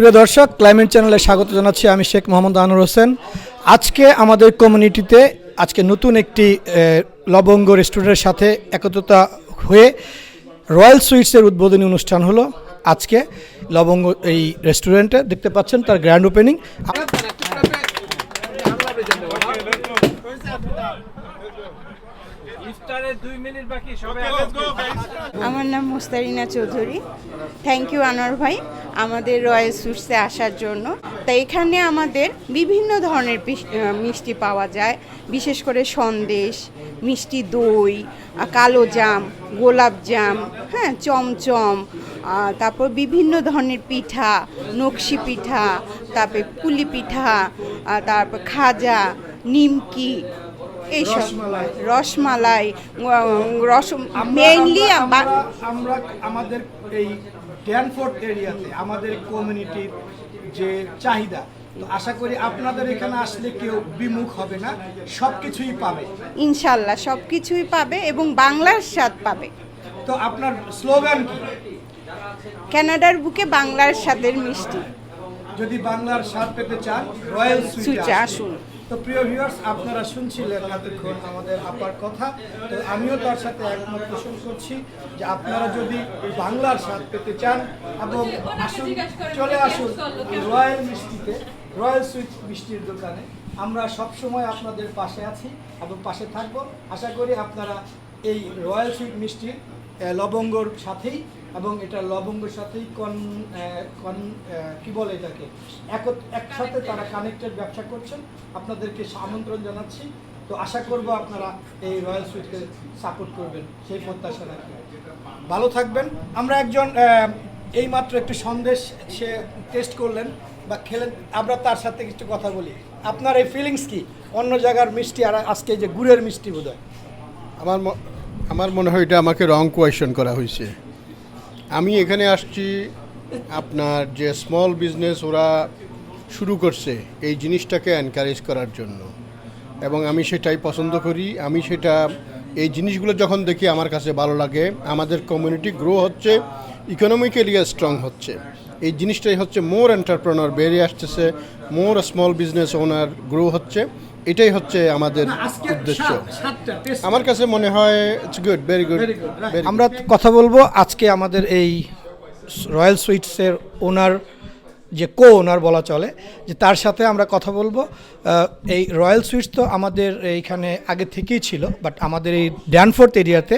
প্রিয় দর্শক ক্লাইমেট চ্যানেলে স্বাগত জানাচ্ছি আমি শেখ মোহাম্মদ আনোর হোসেন। আজকে আমাদের কমিউনিটিতে আজকে নতুন একটি লবঙ্গ রেস্টুরেন্টের সাথে একত্রতা হয়ে রয়্যাল সুইটসের উদ্বোধনী অনুষ্ঠান হলো। আজকে লবঙ্গ এই রেস্টুরেন্টে দেখতে পাচ্ছেন তার গ্র্যান্ড ওপেনিং ইফতারের দুই মিনিট বাকি সবাই আমার নাম মুস্তারিনা চৌধুরী। থ্যাংক ইউ আনোয়ার ভাই আমাদের রয়্যাল সুইটসে আসার জন্য। তা এখানে আমাদের বিভিন্ন ধরনের পিস- মিষ্টি পাওয়া যায় বিশেষ করে সন্দেশ মিষ্টি দই কালো জাম গোলাপ জাম হ্যাঁ চমচম তারপর বিভিন্ন ধরনের পিঠা নকশি পিঠা তারপরে পুলি পিঠা তারপর খাজা নিমকি এইসব রসমালাই। রস মেইনলি আমরা আমাদের এই ড্যানফোর্ড এরিয়াতে আমাদের কমিউনিটির যে চাহিদা তো আশা করি আপনাদের এখানে আসলে কেউ বিমুখ হবে না সব কিছুই পাবে। ইনশাল্লাহ সব কিছুই পাবে এবং বাংলার স্বাদ পাবে। তো আপনার স্লোগান কি? কানাডার বুকে বাংলার স্বাদের মিষ্টি। যদি বাংলার স্বাদ পেতে চান রয়্যাল সুইটে আসুন। আসুন। তো প্রিয় ভিউয়ার্স আপনারা শুনছিলেন এতক্ষণ আমাদের আপার কথা। তো আমিও তার সাথে একমত পোষণ করছি যে আপনারা যদি বাংলার স্বাদ পেতে চান এবং আসুন চলে আসুন রয়্যাল মিষ্টিতে রয়্যাল সুইট মিষ্টির দোকানে আমরা সব সময় আপনাদের পাশে আছি এবং পাশে থাকব। আশা করি আপনারা এই রয়্যাল সুইট মিষ্টির লবঙ্গর সাথেই এবং এটা লবঙ্গের সাথেই কন কন কি বলে এটাকে? একত- একসাথে তারা কানেক্টেড ব্যবসা করছেন। আপনাদেরকে আমন্ত্রণ জানাচ্ছি। তো আশা করব আপনারা এই রয়্যাল সুইটকে সাপোর্ট করবেন। সেই প্রত্যাশা রাখি। ভালো থাকবেন। আমরা একজন আহ, এইমাত্র একটু সন্দেশ সে টেস্ট করলেন বা খেলেন। আমরা তার সাথে কিছু কথা বলি। আপনার এই ফিলিংস কি? অন্য জায়গার মিষ্টি আর আজকে যে গুড়ের মিষ্টি বোধ আমার ম- আমার মনে হয় এটা আমাকে রং কোয়েশন করা হয়েছে। আমি এখানে আসছি আপনার যে স্মল বিজনেস ওরা শুরু করছে এই জিনিসটাকে এনকারেজ করার জন্য। এবং আমি সেটাই পছন্দ করি। আমি সেটা, এই জিনিসগুলো যখন দেখি আমার কাছে ভালো লাগে, আমাদের কমিউনিটি গ্রো হচ্ছে ইকোনমিক্যালি স্ট্রং হচ্ছে। এই জিনিসটাই হচ্ছে মোর এন্টারপ্রেনার বেরিয়ে আসতেছে more small business owner grow হচ্ছে এটাই হচ্ছে আমাদের উদ্দেশ্য। আমার কাছে মনে হয় ইটস গুড ভেরি গুড আমরা কথা বলব আজকে আমাদের এই রয়্যাল সুইটসের ওনার যে কো ওনার বলা চলে যে তার সাথে আমরা কথা বলব। এই রয়্যাল সুইটস তো আমাদের এইখানে আগে থেকেই ছিল বাট আমাদের এই ড্যানফোর্থ এরিয়াতে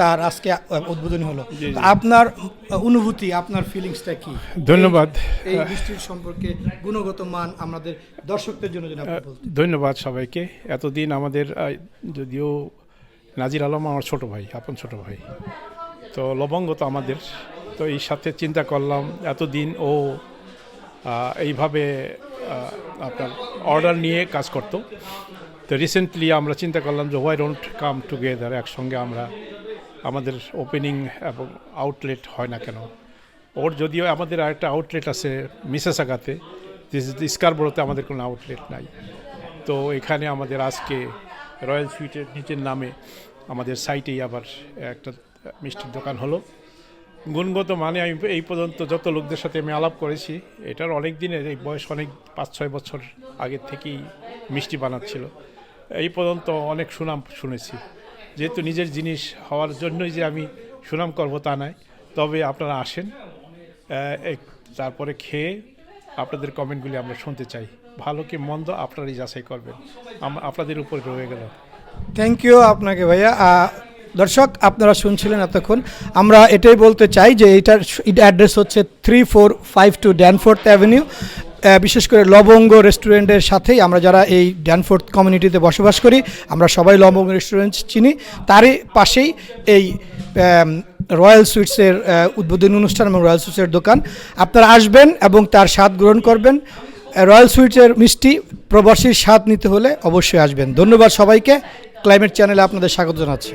তার আজকে উদ্বোধনী হলো। আপনার অনুভূতি আপনার ফিলিংসটা কি? ধন্যবাদ। এই বৃষ্টির সম্পর্কে গুণগত মান আমাদের দর্শকদের জন্য ধন্যবাদ সবাইকে। এতদিন আমাদের যদিও নাজির আলম আমার ছোট ভাই আপন ছোট ভাই তো লবঙ্গ তো আমাদের। তো এই সাথে চিন্তা করলাম এতদিন ও এইভাবে আপনার অর্ডার নিয়ে কাজ করতো। তো রিসেন্টলি আমরা চিন্তা করলাম যে ওয়াই ডোন্ট কাম টুগেদার একসঙ্গে আমরা আমাদের ওপেনিং এবং আউটলেট হয় না কেন? ওর যদিও আমাদের আরেকটা আউটলেট আছে, মিসেস মিসেসাগাতে স্কারবোরোতে আমাদের কোনো আউটলেট নাই। তো এখানে আমাদের আজকে রয়্যাল সুইটের নিচের নামে আমাদের সাইটেই আবার একটা মিষ্টির দোকান হলো। গুণগত মানে আমি এই পর্যন্ত যত লোকদের সাথে আমি আলাপ করেছি, এটার অনেক দিনের এই বয়স অনেক পাঁচ, ছয় বছর আগের থেকেই মিষ্টি বানাচ্ছিল। এই পর্যন্ত অনেক সুনাম শুনেছি। যেহেতু নিজের জিনিস হওয়ার জন্যই যে আমি সুনাম করব তা নয়, তবে আপনারা আসেন তারপরে খেয়ে আপনাদের কমেন্টগুলি আমরা শুনতে চাই। ভালো কি মন্দ আপনারাই যাচাই করবেন। আপনাদের উপরে রয়ে গেল। থ্যাংক ইউ আপনাকে ভাইয়া। দর্শক, আপনারা শুনছিলেন এতক্ষণ। আমরা এটাই বলতে চাই যে এটার অ্যাড্রেস হচ্ছে three four five two Danforth avenue বিশেষ করে লবঙ্গ রেস্টুরেন্টের সাথেই আমরা যারা এই ড্যানফোর্থ কমিউনিটিতে বসবাস করি, আমরা সবাই লবঙ্গ রেস্টুরেন্ট চিনি। তারই পাশেই এই রয়্যাল সুইটসের উদ্বোধনী অনুষ্ঠান এবং রয়্যাল সুইটসের দোকান। আপনারা আসবেন এবং তার স্বাদ গ্রহণ করবেন। রয়্যাল সুইটসের মিষ্টি প্রবাসীর স্বাদ নিতে হলে অবশ্যই আসবেন। ধন্যবাদ সবাইকে। ক্লাইমেট চ্যানেলে আপনাদের স্বাগত জানাচ্ছি।